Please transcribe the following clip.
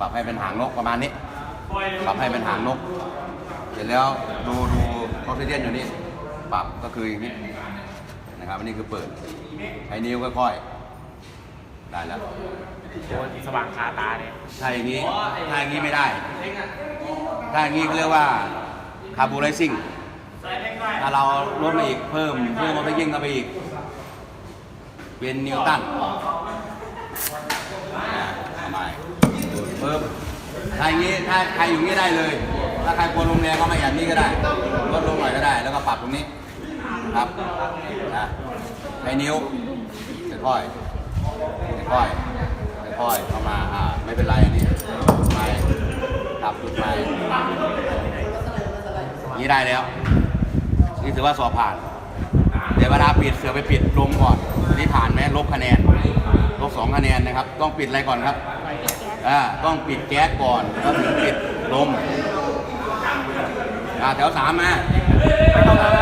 ปรับให้เป็นหางนกประมาณนี้ ปรับให้เป็นหางนก เสร็จแล้วดูดูออกซิเจนอยู่นี่ ปรับก็คืออย่างนี้นะครับอันนี้คือเปิดใช้นิ้วค่อยๆได้แล้วโอ้สว่างคาตาเนี่ยถ้าอย่างนี้ถ้าอย่างนี้ไม่ได้ ถ้าอย่างนี้เขาเรียกว่าคาร์บูไลซิ่งถ้าเราลดมาอีกเพิ่มเพิ่มมาไปยิ่งเข้าไปอีกเป็นนิวตันอ่าทำไมเพิ่ม ถ้าอย่างนี้ถ้าใครอยู่นี้ได้เลย ถ้าใครกลัวลมแรงก็มาอย่างนี้ก็ได้ลดลงหน่อยก็ได้ แล้วก็ปรับตรงนี้ครับนะใช้นิ้วค่อยๆค่อยๆค่อยๆเข้ามาอ่าไม่เป็นไรอันนี้ไม่ตับจุดไม่นี้ได้แล้ว นี่ถือว่าสอบผ่าน เดี๋ยวเวลาปิดเสือไปปิดลมก่อนนนี่ผ่านไหมลบคะแนนลบสองคะแนนนะครับ ต้องปิดอะไรก่อนครับ อ่าต้องปิดแก๊สก่อนแล้วถึงปิดลมอ่าแถวสามมา